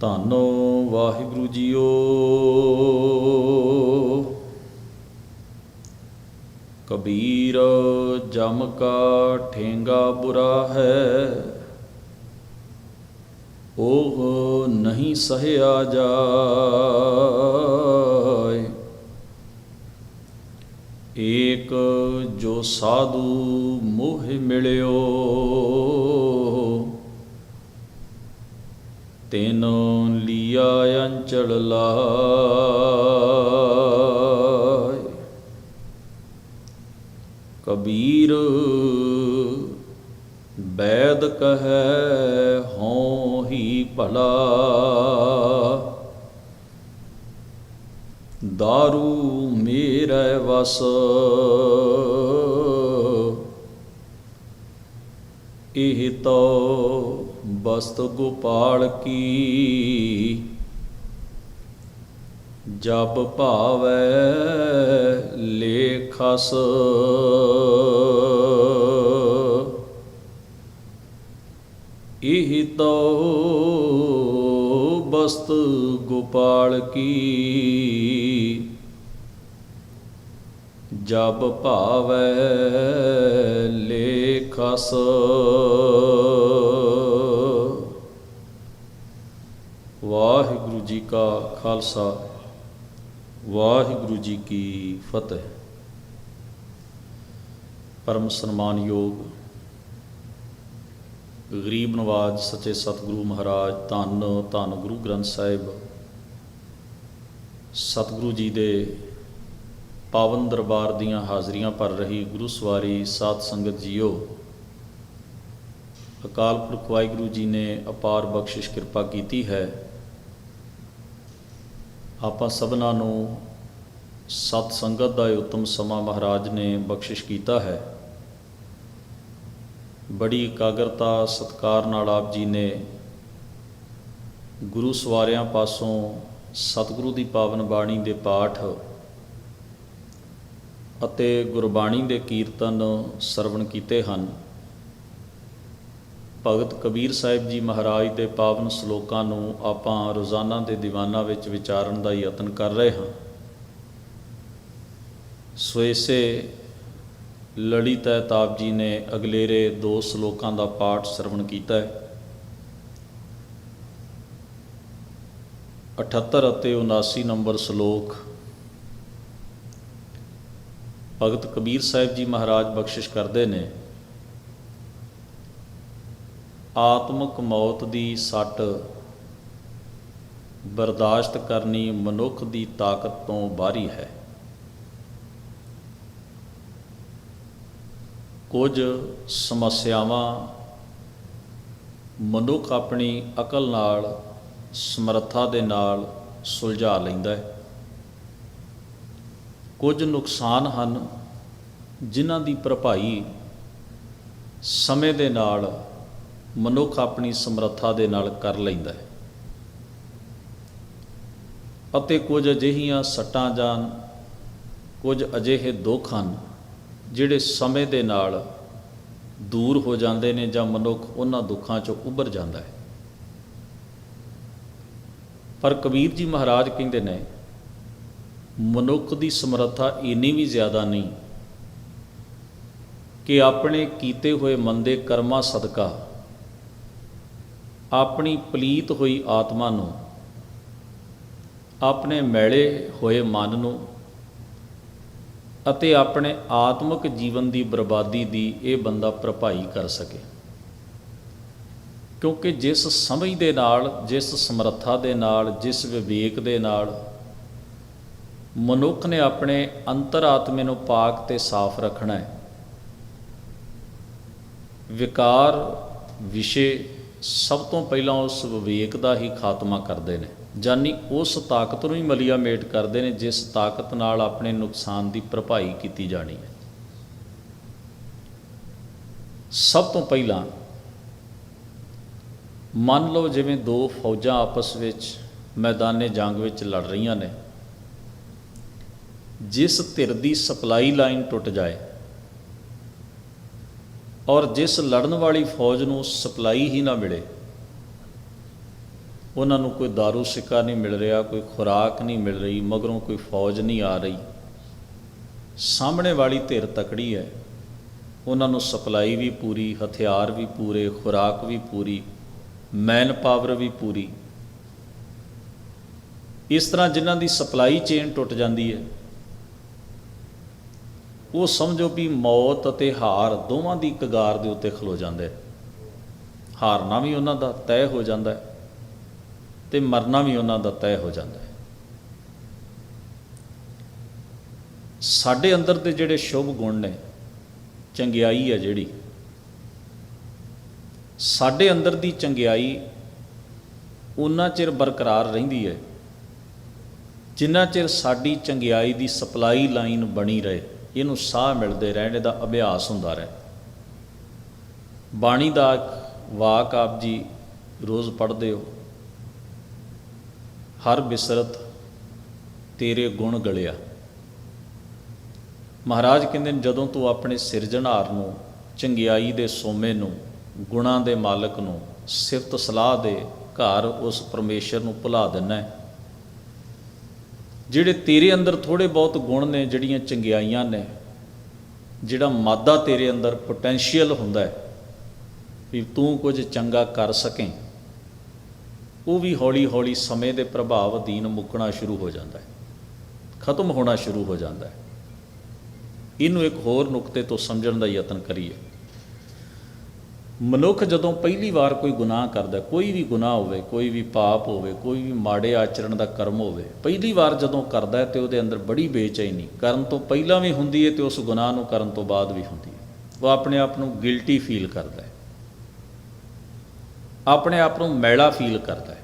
Dhanno Waheguru JIO. Kabir ਜਮ ਕਾ ਠੇਂਗਾ ਬੁਰਾ ਹੈ। ਉਹ ਨਹੀਂ ਸਹਿਆ ਜਾਏ। ਏਕ ਜੋ ਸਾਧੂ ਮੋਹ ਮਿਲਿਓ। ਤਿਨ ਲੀਆ ਅੰਚਲ ਲਾਇ ਕਬੀਰ, ਬੈਦ ਕਹੈ ਹਉ ਹੀ ਭਲਾ। ਦਾਰੂ ਮੇਰੇ ਵਸ। ਇਹ ਤੋ ਬਸਤ ਗੋਪਾਲ ਕੀ? ਜਬ ਭਾਵੈ ਲੇਖਸ ਇਹ ਤੋ ਬਸਤ ਗੋਪਾਲ ਕੀ? ਜਬ ਭਾਵੈ ਲੇਖਸ ਵਾਹਿਗੁਰੂ ਜੀ ਕਾ ਖਾਲਸਾ, ਵਾਹਿਗੁਰੂ ਜੀ ਕੀ ਫਤਿਹ। ਪਰਮ ਸਨਮਾਨਯੋਗ ਗਰੀਬ ਨਵਾਜ ਸੱਚੇ ਸਤਿਗੁਰੂ ਮਹਾਰਾਜ, ਧੰਨ ਧੰਨ ਗੁਰੂ ਗ੍ਰੰਥ ਸਾਹਿਬ, ਸਤਿਗੁਰੂ ਜੀ ਦੇ ਪਾਵਨ ਦਰਬਾਰ ਦੀਆਂ ਹਾਜ਼ਰੀਆਂ ਭਰ ਰਹੀ ਗੁਰੂ ਸਵਾਰੀ ਸਾਧ ਸੰਗਤ ਜੀਓ, ਅਕਾਲ ਪੁਰਖ ਵਾਹਿਗੁਰੂ ਜੀ ਨੇ ਅਪਾਰ ਬਖਸ਼ਿਸ਼ ਕਿਰਪਾ ਕੀਤੀ ਹੈ। ਆਪਾਂ ਸਭਨਾਂ ਨੂੰ ਸਤ ਸੰਗਤ ਦਾ ਇਹ ਉਤਮ ਸਮਾਂ ਮਹਾਰਾਜ ਨੇ ਬਖਸ਼ਿਸ਼ ਕੀਤਾ ਹੈ। ਬੜੀ ਇਕਾਗਰਤਾ, ਸਤਕਾਰ ਨਾਲ ਆਪ ਜੀ ਨੇ ਗੁਰੂ ਸਵਾਰਿਆਂ ਪਾਸੋਂ ਸਤਿਗੁਰੂ ਦੀ ਪਾਵਨ ਬਾਣੀ ਦੇ ਪਾਠ ਅਤੇ ਗੁਰਬਾਣੀ ਦੇ ਕੀਰਤਨ ਸਰਵਣ ਕੀਤੇ ਹਨ। ਭਗਤ ਕਬੀਰ ਸਾਹਿਬ ਜੀ ਮਹਾਰਾਜ ਦੇ ਪਾਵਨ ਸ਼ਲੋਕਾਂ ਨੂੰ ਆਪਾਂ ਰੋਜ਼ਾਨਾ ਦੇ ਦੀਵਾਨਾਂ ਵਿੱਚ ਵਿਚਾਰਨ ਦਾ ਯਤਨ ਕਰ ਰਹੇ ਹਾਂ। ਸੋ ਇਸੇ ਲੜੀ ਤਾਪ ਜੀ ਨੇ ਅਗਲੇਰੇ ਦੋ ਸ਼ਲੋਕਾਂ ਦਾ ਪਾਠ ਸਰਵਣ ਕੀਤਾ ਹੈ। 78 ਅਤੇ 79 ਨੰਬਰ ਸ਼ਲੋਕ। ਭਗਤ ਕਬੀਰ ਸਾਹਿਬ ਜੀ ਮਹਾਰਾਜ ਬਖਸ਼ਿਸ਼ ਕਰਦੇ ਨੇ। ਆਤਮਕ ਮੌਤ ਦੀ ਸੱਟ ਬਰਦਾਸ਼ਤ ਕਰਨੀ ਮਨੁੱਖ ਦੀ ਤਾਕਤ ਤੋਂ ਬਾਹਰੀ ਹੈ। ਕੁਝ ਸਮੱਸਿਆਵਾਂ ਮਨੁੱਖ ਆਪਣੀ ਅਕਲ ਨਾਲ, ਸਮਰੱਥਾ ਦੇ ਨਾਲ ਸੁਲਝਾ ਲੈਂਦਾ ਹੈ। ਕੁਝ ਨੁਕਸਾਨ ਹਨ ਜਿਨ੍ਹਾਂ ਦੀ ਭਰਪਾਈ ਸਮੇਂ ਦੇ ਨਾਲ ਮਨੁੱਖ ਆਪਣੀ ਸਮਰੱਥਾ ਦੇ ਨਾਲ ਕਰ ਲੈਂਦਾ ਹੈ। ਅਤੇ ਕੁਝ ਅਜਿਹੀਆਂ ਸੱਟਾਂ ਜਾਂ ਕੁਝ ਅਜਿਹੇ ਦੁੱਖ ਹਨ, ਜਿਹੜੇ ਸਮੇਂ ਦੇ ਨਾਲ ਦੂਰ ਹੋ ਜਾਂਦੇ ਨੇ ਜਾਂ ਮਨੁੱਖ ਉਹਨਾਂ ਦੁੱਖਾਂ ਚੋਂ ਉੱਭਰ ਜਾਂਦਾ ਹੈ। ਪਰ ਕਬੀਰ ਜੀ ਮਹਾਰਾਜ ਕਹਿੰਦੇ ਨੇ, ਮਨੁੱਖ ਦੀ ਸਮਰੱਥਾ ਇੰਨੀ ਵੀ ਜ਼ਿਆਦਾ ਨਹੀਂ ਕਿ ਆਪਣੇ ਕੀਤੇ ਹੋਏ ਮੰਦੇ ਕਰਮਾਂ ਸਦਕਾ ਆਪਣੀ ਪਲੀਤ ਹੋਈ ਆਤਮਾ ਨੂੰ, ਆਪਣੇ ਮੈਲੇ ਹੋਏ ਮਨ ਨੂੰ ਅਤੇ ਆਪਣੇ ਆਤਮਿਕ ਜੀਵਨ ਦੀ ਬਰਬਾਦੀ ਦੀ ਇਹ ਬੰਦਾ ਭਰਪਾਈ ਕਰ ਸਕੇ। ਕਿਉਂਕਿ ਜਿਸ ਸਮਝ ਦੇ ਨਾਲ, ਜਿਸ ਸਮਰੱਥਾ ਦੇ ਨਾਲ, ਜਿਸ ਵਿਵੇਕ ਦੇ ਨਾਲ ਮਨੁੱਖ ਨੇ ਆਪਣੇ ਅੰਤਰਾਤਮੇ ਨੂੰ ਪਾਕ ਤੇ ਸਾਫ਼ ਰੱਖਣਾ ਹੈ। ਵਿਕਾਰ, ਵਿਸ਼ੇ ਸਭ ਤੋਂ ਪਹਿਲਾਂ ਉਸ ਵਿਵੇਕ ਦਾ ਹੀ ਖਾਤਮਾ ਕਰਦੇ ਨੇ, ਜਾਨੀ ਉਸ ਤਾਕਤ ਨੂੰ ਹੀ ਮਲੀਆ ਮੇਟ ਕਰਦੇ ਨੇ, ਜਿਸ ਤਾਕਤ ਨਾਲ ਆਪਣੇ ਨੁਕਸਾਨ ਦੀ ਭਰਪਾਈ ਕੀਤੀ ਜਾਣੀ ਹੈ। ਸਭ ਤੋਂ ਪਹਿਲਾਂ ਮੰਨ ਲਓ ਜਿਵੇਂ ਦੋ ਫੌਜਾਂ ਆਪਸ ਵਿੱਚ ਮੈਦਾਨੇ ਜੰਗ ਵਿੱਚ ਲੜ ਰਹੀਆਂ ਨੇ, ਜਿਸ ਧਿਰ ਦੀ ਸਪਲਾਈ ਲਾਈਨ ਟੁੱਟ ਜਾਏ ਔਰ ਜਿਸ ਲੜਨ ਵਾਲੀ ਫੌਜ ਨੂੰ ਸਪਲਾਈ ਹੀ ਨਾ ਮਿਲੇ, ਉਹਨਾਂ ਨੂੰ ਕੋਈ दारू ਸਿੱਕਾ ਨਹੀਂ ਮਿਲ ਰਿਹਾ, ਕੋਈ ਖੁਰਾਕ ਨਹੀਂ ਮਿਲ ਰਹੀ, ਮਗਰੋਂ ਕੋਈ ਫੌਜ ਨਹੀਂ ਆ ਰਹੀ। ਸਾਹਮਣੇ ਵਾਲੀ ਧਿਰ ਤਕੜੀ ਹੈ। ਉਹਨਾਂ ਨੂੰ ਸਪਲਾਈ ਵੀ ਪੂਰੀ, ਹਥਿਆਰ ਵੀ ਪੂਰੇ, ਖੁਰਾਕ ਵੀ ਪੂਰੀ ਮੈਨ ਪਾਵਰ ਵੀ ਪੂਰੀ। ਇਸ ਤਰ੍ਹਾਂ ਜਿਨ੍ਹਾਂ ਦੀ ਸਪਲਾਈ ਚੇਨ ਟੁੱਟ ਜਾਂਦੀ ਹੈ ਉਹ ਸਮਝੋ ਵੀ ਮੌਤ ਅਤੇ ਹਾਰ ਦੋਵਾਂ ਦੀ ਕਗਾਰ ਦੇ ਉੱਤੇ ਖਲੋ ਜਾਂਦੇ ਹਾਰਨਾ ਵੀ ਉਹਨਾਂ ਦਾ ਤੈਅ ਹੋ ਜਾਂਦਾ ਹੈ ਤੇ ਮਰਨਾ ਵੀ ਉਹਨਾਂ ਦਾ ਤੈਅ ਹੋ ਜਾਂਦਾ ਸਾਡੇ ਅੰਦਰ ਦੇ ਜਿਹੜੇ ਸ਼ੁਭ ਗੁਣ ਨੇ, ਚੰਗਿਆਈ ਹੈ ਜਿਹੜੀ, ਸਾਡੇ ਅੰਦਰ ਦੀ ਚੰਗਿਆਈ ਉਨਾ ਚਿਰ ਬਰਕਰਾਰ ਰਹਿੰਦੀ ਹੈ, ਜਿੰਨਾ ਚਿਰ ਸਾਡੀ ਚੰਗਿਆਈ ਦੀ ਸਪਲਾਈ ਲਾਈਨ ਬਣੀ ਰਹੇ। ਇਹਨੂੰ ਸਾਹ ਮਿਲਦੇ ਰਹਿਣ ਦਾ ਅਭਿਆਸ ਹੁੰਦਾ ਰਹੇ। ਬਾਣੀ ਦਾ ਵਾਕ ਆਪ ਜੀ ਰੋਜ਼ ਪੜ੍ਹਦੇ ਹੋ। ਹਰ ਬਿਸਰਤ ਤੇਰੇ ਗੁਣ ਗਲਿਆ। ਮਹਾਰਾਜ ਕਹਿੰਦੇ ਨੇ, ਜਦੋਂ ਤੂੰ ਆਪਣੇ ਸਿਰਜਣਹਾਰ ਨੂੰ, ਚੰਗਿਆਈ ਦੇ ਸੋਮੇ ਨੂੰ, ਗੁਣਾਂ ਦੇ ਮਾਲਕ ਨੂੰ, ਸਿਫਤ ਸਲਾਹ ਦੇ ਘਰ ਉਸ ਪਰਮੇਸ਼ਰ ਨੂੰ ਭੁਲਾ ਦਿੰਦਾ ਹੈ ਜਿਹੜੇ ਤੇਰੇ ਅੰਦਰ ਥੋੜੇ ਬਹੁਤ ਗੁਣ ਨੇ, ਜਿਹੜੀਆਂ ਚੰਗਿਆਈਆਂ ਨੇ, ਜਿਹੜਾ ਮਾਦਾ ਤੇਰੇ ਅੰਦਰ ਪੋਟੈਂਸ਼ੀਅਲ ਹੁੰਦਾ ਹੈ, ਵੀ ਤੂੰ ਕੁਝ ਚੰਗਾ ਕਰ ਸਕੇ, ਉਹ ਵੀ ਹੌਲੀ ਹੌਲੀ ਸਮੇਂ ਦੇ ਪ੍ਰਭਾਵ ਅਧੀਨ ਮੁੱਕਣਾ ਸ਼ੁਰੂ ਹੋ ਜਾਂਦਾ ਹੈ, ਖਤਮ ਹੋਣਾ ਸ਼ੁਰੂ ਹੋ ਜਾਂਦਾ ਹੈ। ਇਹਨੂੰ ਇੱਕ ਹੋਰ ਨੁਕਤੇ ਤੋਂ ਸਮਝਣ ਦਾ ਯਤਨ ਕਰੀਏ। ਮਨੁੱਖ ਜਦੋਂ ਪਹਿਲੀ ਵਾਰ ਕੋਈ ਗੁਨਾਹ ਕਰਦਾ, ਕੋਈ ਵੀ ਗੁਨਾਹ ਹੋਵੇ, ਕੋਈ ਵੀ ਪਾਪ ਹੋਵੇ, ਕੋਈ ਵੀ ਮਾੜੇ ਆਚਰਣ ਦਾ ਕਰਮ ਹੋਵੇ, ਪਹਿਲੀ ਵਾਰ ਜਦੋਂ ਕਰਦਾ ਹੈ ਤੇ ਉਹਦੇ ਅੰਦਰ ਬੜੀ ਬੇਚੈਨੀ, ਕਰਨ ਤੋਂ ਪਹਿਲਾਂ ਵੀ ਹੁੰਦੀ ਹੈ ਤੇ ਉਸ ਗੁਨਾਹ ਨੂੰ ਕਰਨ ਤੋਂ ਬਾਅਦ ਵੀ ਹੁੰਦੀ ਹੈ। ਉਹ ਆਪਣੇ ਆਪ ਨੂੰ ਗਿਲਟੀ ਫੀਲ ਕਰਦਾ ਹੈ। ਆਪਣੇ ਆਪ ਨੂੰ ਮੈਲਾ ਫੀਲ ਕਰਦਾ ਹੈ।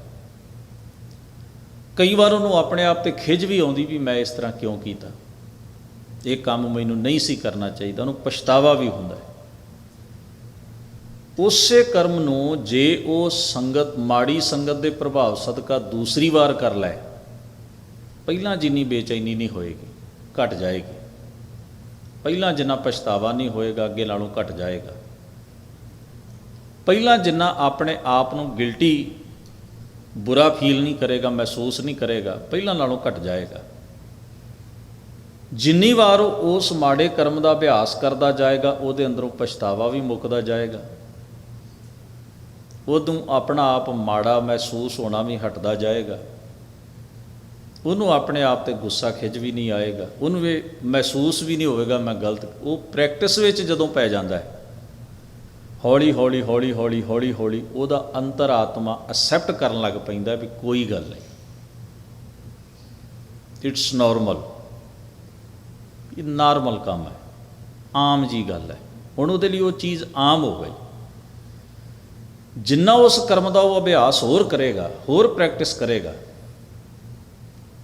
ਕਈ ਵਾਰ ਉਹਨੂੰ ਆਪਣੇ ਆਪ ਤੇ ਖਿਜ ਵੀ ਆਉਂਦੀ ਵੀ ਮੈਂ ਇਸ ਤਰ੍ਹਾਂ ਕਿਉਂ ਕੀਤਾ? ਇਹ ਕੰਮ ਮੈਨੂੰ ਨਹੀਂ ਸੀ ਕਰਨਾ ਚਾਹੀਦਾ, ਉਹਨੂੰ ਪਛਤਾਵਾ ਵੀ ਹੁੰਦਾ ਹੈ। ਉਸੇ ਕਰਮ ਨੂੰ ਜੇ ਉਹ ਸੰਗਤ, ਮਾੜੀ ਸੰਗਤ ਦੇ ਪ੍ਰਭਾਵ ਸਦਕਾ ਦੂਸਰੀ ਵਾਰ ਕਰ ਲੈ, ਪਹਿਲਾਂ ਜਿੰਨੀ ਬੇਚੈਨੀ ਨਹੀਂ ਹੋਏਗੀ, ਘਟ ਜਾਏਗੀ। ਪਹਿਲਾਂ ਜਿੰਨਾ ਪਛਤਾਵਾ ਨਹੀਂ ਹੋਏਗਾ, ਅੱਗੇ ਨਾਲੋਂ ਘਟ ਜਾਏਗਾ। ਪਹਿਲਾਂ ਜਿੰਨਾ ਆਪਣੇ ਆਪ ਨੂੰ ਗਿਲਟੀ, ਬੁਰਾ ਫੀਲ ਨਹੀਂ ਕਰੇਗਾ, ਮਹਿਸੂਸ ਨਹੀਂ ਕਰੇਗਾ, ਪਹਿਲਾਂ ਨਾਲੋਂ ਘਟ ਜਾਏਗਾ। ਜਿੰਨੀ ਵਾਰ ਉਹ ਉਸ ਮਾੜੇ ਕਰਮ ਦਾ ਅਭਿਆਸ ਕਰਦਾ ਜਾਏਗਾ, ਉਹਦੇ ਅੰਦਰੋਂ ਪਛਤਾਵਾ ਵੀ ਮੁੱਕਦਾ ਜਾਏਗਾ। ਉਦੋਂ ਆਪਣਾ ਆਪ ਮਾੜਾ ਮਹਿਸੂਸ ਹੋਣਾ ਵੀ ਹਟਦਾ ਜਾਏਗਾ। ਉਹਨੂੰ ਆਪਣੇ ਆਪ ਤੇ ਗੁੱਸਾ ਖਿੱਚ ਵੀ ਨਹੀਂ ਆਏਗਾ। ਉਹਨੂੰ ਇਹ ਮਹਿਸੂਸ ਵੀ ਨਹੀਂ ਹੋਵੇਗਾ, ਮੈਂ ਗਲਤ। ਉਹ ਪ੍ਰੈਕਟਿਸ ਵਿੱਚ ਜਦੋਂ ਪੈ ਜਾਂਦਾ ਹੈ, ਹੌਲੀ ਹੌਲੀ ਹੌਲੀ ਹੌਲੀ ਹੌਲੀ ਹੌਲੀ ਉਹਦਾ ਅੰਤਰਾਤਮਾ ਅਸੈਪਟ ਕਰਨ ਲੱਗ ਪੈਂਦਾ ਵੀ ਕੋਈ ਗੱਲ ਨਹੀਂ। ਇਟਸ ਨਾਰਮਲ ਇਹ ਨਾਰਮਲ ਕੰਮ ਹੈ। ਆਮ ਜੀ ਗੱਲ ਹੈ। ਹੁਣ ਉਹਦੇ ਲਈ ਉਹ ਚੀਜ਼ ਆਮ ਹੋ ਗਈ। ਜਿੰਨਾ ਉਸ ਕਰਮ ਦਾ ਉਹ ਅਭਿਆਸ ਹੋਰ ਕਰੇਗਾ, ਹੋਰ ਪ੍ਰੈਕਟਿਸ ਕਰੇਗਾ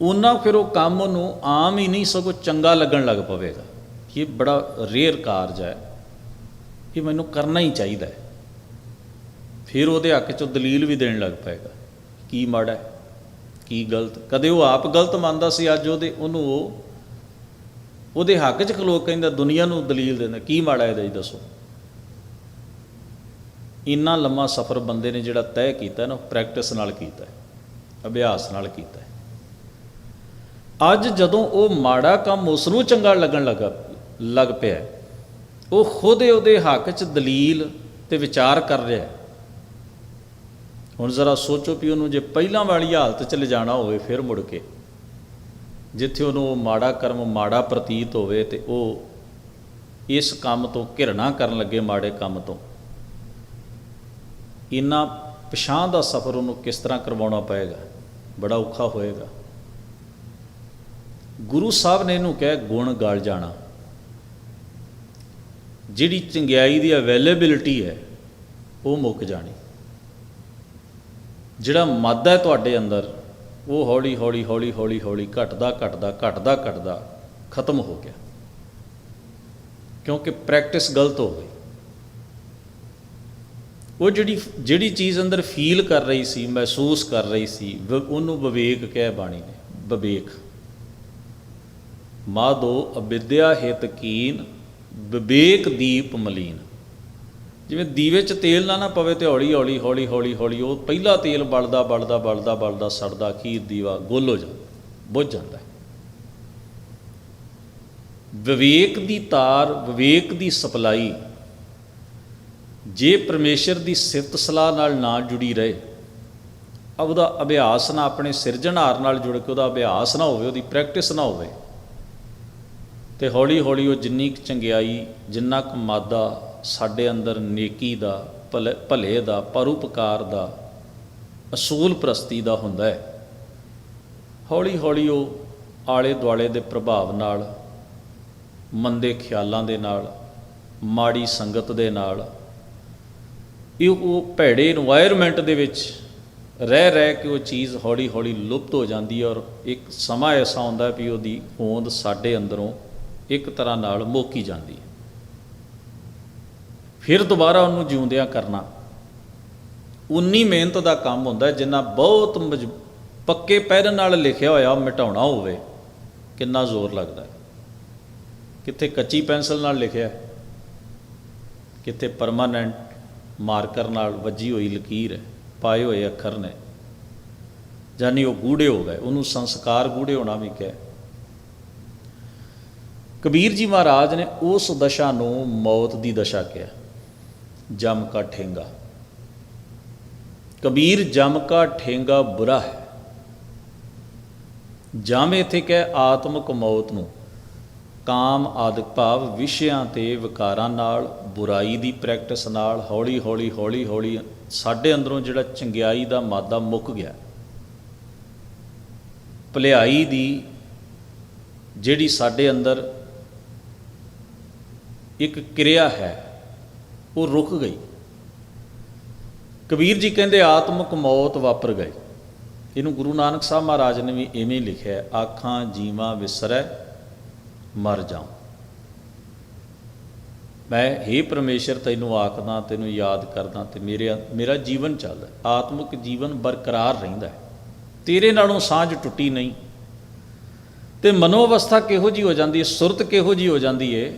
ਉਹਨਾਂ ਫਿਰ ਉਹ ਕੰਮ ਨੂੰ ਆਮ ਹੀ ਨਹੀਂ, ਸਗੋਂ ਚੰਗਾ ਲੱਗਣ ਲੱਗ ਪਵੇਗਾ। ਇਹ ਬੜਾ ਰੇਅਰ ਕਾਰਜ ਹੈ। ਇਹ ਮੈਨੂੰ ਕਰਨਾ ਹੀ ਚਾਹੀਦਾ ਹੈ। ਫਿਰ ਉਹਦੇ ਹੱਕ 'ਚ ਦਲੀਲ ਵੀ ਦੇਣ ਲੱਗ ਪਏਗਾ, ਕੀ ਮਾੜਾ ਹੈ, ਕੀ ਗਲਤ। ਕਦੇ ਉਹ ਆਪ ਗਲਤ ਮੰਨਦਾ ਸੀ, ਅੱਜ ਉਹਦੇ, ਉਹਨੂੰ ਉਹ, ਉਹਦੇ ਹੱਕ 'ਚ ਖਲੋ ਕਹਿੰਦਾ, ਦੁਨੀਆ ਨੂੰ ਦਲੀਲ ਦਿੰਦਾ, ਕੀ ਮਾੜਾ ਇਹਦਾ ਜੀ ਦੱਸੋ। ਇੰਨਾ ਲੰਮਾ ਸਫ਼ਰ ਬੰਦੇ ਨੇ ਜਿਹੜਾ ਤੈਅ ਕੀਤਾ ਨਾ ਪ੍ਰੈਕਟਿਸ ਨਾਲ ਕੀਤਾ ਅਭਿਆਸ ਨਾਲ ਕੀਤਾ ਅੱਜ ਜਦੋਂ ਉਹ ਮਾੜਾ ਕੰਮ ਉਸ ਨੂੰ ਚੰਗਾ ਲੱਗਣ ਲੱਗਾ, ਲੱਗ ਪਿਆ ਉਹ ਖੁਦ ਉਹਦੇ ਹੱਕ 'ਚ ਦਲੀਲ ਤੇ ਵਿਚਾਰ ਕਰ ਰਿਹਾ ਹੁਣ ਜ਼ਰਾ ਸੋਚੋ ਵੀ ਉਹਨੂੰ ਜੇ ਪਹਿਲਾਂ ਵਾਲੀ ਹਾਲਤ 'ਚ ਲਿਜਾਣਾ ਹੋਵੇ, ਫਿਰ ਮੁੜ ਕੇ। ਜਿੱਥੇ ਉਹਨੂੰ ਉਹ ਮਾੜਾ ਕਰਮ, ਮਾੜਾ ਪ੍ਰਤੀਤ ਹੋਵੇ ਤੇ ਉਹ ਇਸ ਕੰਮ ਤੋਂ ਘਿਰਣਾ ਕਰਨ ਲੱਗੇ, ਮਾੜੇ ਕੰਮ ਤੋਂ। ਇੰਨਾ ਪਛਾਣ ਦਾ ਸਫ਼ਰ ਉਹਨੂੰ ਕਿਸ ਤਰ੍ਹਾਂ ਕਰਵਾਉਣਾ ਪਏਗਾ? ਬੜਾ ਔਖਾ ਹੋਏਗਾ। ਗੁਰੂ ਸਾਹਿਬ ਨੇ ਇਹਨੂੰ ਕਿਹਾ, ਗੁਣ ਗਲ ਜਾਣਾ। ਜਿਹੜੀ ਚੰਗਿਆਈ ਦੀ ਅਵੇਲੇਬਿਲਿਟੀ ਹੈ, ਉਹ ਮੁੱਕ ਜਾਣੀ। ਜਿਹੜਾ ਮੱਧ ਹੈ ਤੁਹਾਡੇ ਅੰਦਰ, ਉਹ ਹੌਲੀ ਹੌਲੀ ਹੌਲੀ ਹੌਲੀ ਹੌਲੀ ਘਟਦਾ ਘਟਦਾ ਘਟਦਾ ਘਟਦਾ ਖਤਮ ਹੋ ਗਿਆ। ਕਿਉਂਕਿ ਪ੍ਰੈਕਟਿਸ ਗਲਤ ਹੋ ਗਈ। ਉਹ ਜਿਹੜੀ ਜਿਹੜੀ ਚੀਜ਼ ਅੰਦਰ ਫੀਲ ਕਰ ਰਹੀ ਸੀ, ਮਹਿਸੂਸ ਕਰ ਰਹੀ ਸੀ, ਵ- ਉਹਨੂੰ ਵਿਵੇਕ ਕਹਿ ਬਾਣੀ ਨੇ, ਵਿਵੇਕ। ਮਾਧੋ ਅਵਿਦਿਆ ਹਿਤ ਕੀਨ, ਵਿਵੇਕ ਦੀਪ ਮਲੀਨ। ਜਿਵੇਂ ਦੀਵੇ 'ਚ ਤੇਲ ਨਾ ਨਾ ਪਵੇ ਤੇ ਹੌਲੀ ਹੌਲੀ ਹੌਲੀ ਹੌਲੀ ਹੌਲੀ ਉਹ ਪਹਿਲਾ ਤੇਲ ਬਲਦਾ ਬਲਦਾ ਬਲਦਾ ਬਲਦਾ, ਸੜਦਾ, ਖੀਰ, ਦੀਵਾ, ਗੁੱਲ ਹੋ ਜਾਂਦਾ, ਬੁੱਝ ਜਾਂਦਾ। ਵਿਵੇਕ ਦੀ ਤਾਰ, ਵਿਵੇਕ ਦੀ ਸਪਲਾਈ ਜੇ ਪਰਮੇਸ਼ਰ ਦੀ ਸਿਫਤ ਸਲਾਹ ਨਾਲ ਨਾ ਜੁੜੀ ਰਹੇ ਉਹਦਾ ਅਭਿਆਸ ਨਾ ਆਪਣੇ ਸਿਰਜਣਹਾਰ ਨਾਲ ਜੁੜ ਕੇ ਉਹਦਾ ਅਭਿਆਸ ਨਾ ਹੋਵੇ, ਉਹਦੀ ਪ੍ਰੈਕਟਿਸ ਨਾ ਹੋਵੇ, ਤੇ ਹੌਲੀ ਹੌਲੀ ਉਹ ਜਿੰਨੀ ਕੁ ਚੰਗਿਆਈ, ਜਿੰਨਾ ਕੁ ਮਾਦਾ ਸਾਡੇ ਅੰਦਰ ਨੇਕੀ ਦਾ, ਭਲੇ ਭਲੇ ਦਾ, ਪਰਉਪਕਾਰ ਦਾ ਅਸੂਲ ਪ੍ਰਸਤੀ ਦਾ ਹੁੰਦਾ ਹੈ ਹੌਲੀ ਹੌਲੀ ਉਹ ਆਲੇ ਦੁਆਲੇ ਦੇ ਪ੍ਰਭਾਵ ਨਾਲ, ਮੰਦੇ ਖਿਆਲਾਂ ਦੇ ਨਾਲ, ਮਾੜੀ ਸੰਗਤ ਦੇ ਨਾਲ ਇਹ ਉਹ ਭੈੜੇ এনवायरमेंट ਦੇ ਵਿੱਚ ਰਹਿ ਰਹਿ ਕੇ ਉਹ ਚੀਜ਼ ਹੌਲੀ ਹੌਲੀ ਲੁਪਤ ਹੋ ਜਾਂਦੀ ਹੈ ਔਰ ਇੱਕ ਸਮਾਂ ਐਸਾ ਆਉਂਦਾ ਵੀ ਉਹਦੀ ਹੋਂਦ ਸਾਡੇ ਅੰਦਰੋਂ ਇੱਕ ਤਰ੍ਹਾਂ ਨਾਲ ਮੋਕੀ ਜਾਂਦੀ ਹੈ। ਫਿਰ ਦੁਬਾਰਾ ਉਹਨੂੰ ਜਿਉਂਦਿਆਂ ਕਰਨਾ। ਉਨੀ ਮਿਹਨਤ ਦਾ ਕੰਮ ਹੁੰਦਾ ਜਿੰਨਾ ਬਹੁਤ ਪੱਕੇ ਪੈਰ ਨਾਲ ਲਿਖਿਆ ਹੋਇਆ ਮਿਟਾਉਣਾ ਹੋਵੇ, ਕਿੰਨਾ ਜ਼ੋਰ ਲੱਗਦਾ ਕਿੱਥੇ ਕੱਚੀ ਪੈਨਸਲ ਨਾਲ ਲਿਖਿਆ, ਕਿੱਥੇ ਪਰਮਾਨੈਂਟ ਮਾਰਕਰ ਨਾਲ ਵੱਜੀ ਹੋਈ ਲਕੀਰ ਹੈ ਪਾਏ ਹੋਏ ਅੱਖਰ ਨੇ। ਜਾਨੀ ਉਹ ਗੂੜੇ ਹੋ ਗਏ, ਉਹਨੂੰ ਸੰਸਕਾਰ ਗੂੜੇ ਹੋਣਾ ਵੀ ਕਹੇ। ਕਬੀਰ ਜੀ ਮਹਾਰਾਜ ਨੇ ਉਸ ਦਸ਼ਾ ਨੂੰ ਮੌਤ ਦੀ ਦਸ਼ਾ ਕਿਹਾ, ਜਮ ਕਾ ਠੇਂਗਾ। ਕਬੀਰ, ਜਮ ਕਾ ਠੇਂਗਾ ਬੁਰਾ ਹੈ। ਜਮ ਇੱਥੇ ਕਹੇ ਆਤਮਕ ਮੌਤ ਨੂੰ। ਕਾਮ ਆਦਿਕ ਭਾਵ ਵਿਸ਼ਿਆਂ ਤੇ ਵਿਕਾਰਾਂ ਨਾਲ, ਬੁਰਾਈ ਦੀ ਪ੍ਰੈਕਟਿਸ ਨਾਲ, ਹੌਲੀ ਹੌਲੀ ਹੌਲੀ ਹੌਲੀ ਸਾਡੇ ਅੰਦਰੋਂ ਜਿਹੜਾ ਚੰਗਿਆਈ ਦਾ ਮਾਦਾ ਮੁੱਕ ਗਿਆ। ਭਲਾਈ ਦੀ ਜਿਹੜੀ ਸਾਡੇ ਅੰਦਰ ਇੱਕ ਕਿਰਿਆ ਹੈ, ਉਹ ਰੁਕ ਗਈ। ਕਬੀਰ ਜੀ ਕਹਿੰਦੇ ਆਤਮਕ ਮੌਤ ਵਾਪਰ ਗਈ। ਇਹਨੂੰ ਗੁਰੂ ਨਾਨਕ ਸਾਹਿਬ ਮਹਾਰਾਜ ਨੇ ਵੀ ਇਵੇਂ ਲਿਖਿਆ ਆਖਾਂ ਜੀਵਾਂ ਵਿਸਰੈ ਮਰ ਜਾਉ। ਮੈਂ, ਹੀ ਪਰਮੇਸ਼ਰ, ਤੈਨੂੰ ਆਖਦਾ, ਤੈਨੂੰ ਯਾਦ ਕਰਦਾ ਤੇ ਮੇਰੇ, ਮੇਰਾ ਜੀਵਨ ਚੱਲਦਾ ਆਤਮਿਕ ਜੀਵਨ ਬਰਕਰਾਰ ਰਹਿੰਦਾ ਹੈ। ਤੇਰੇ ਨਾਲੋਂ ਸਾਂਝ ਟੁੱਟੀ ਨਹੀਂ। ਤੇ ਮਨੋਵਸਥਾ ਕਿਹੋ ਜੀ ਹੋ ਜਾਂਦੀ ਹੈ? ਸੁਰਤ ਕਿਹੋ ਜੀ ਹੋ ਜਾਂਦੀ ਹੈ?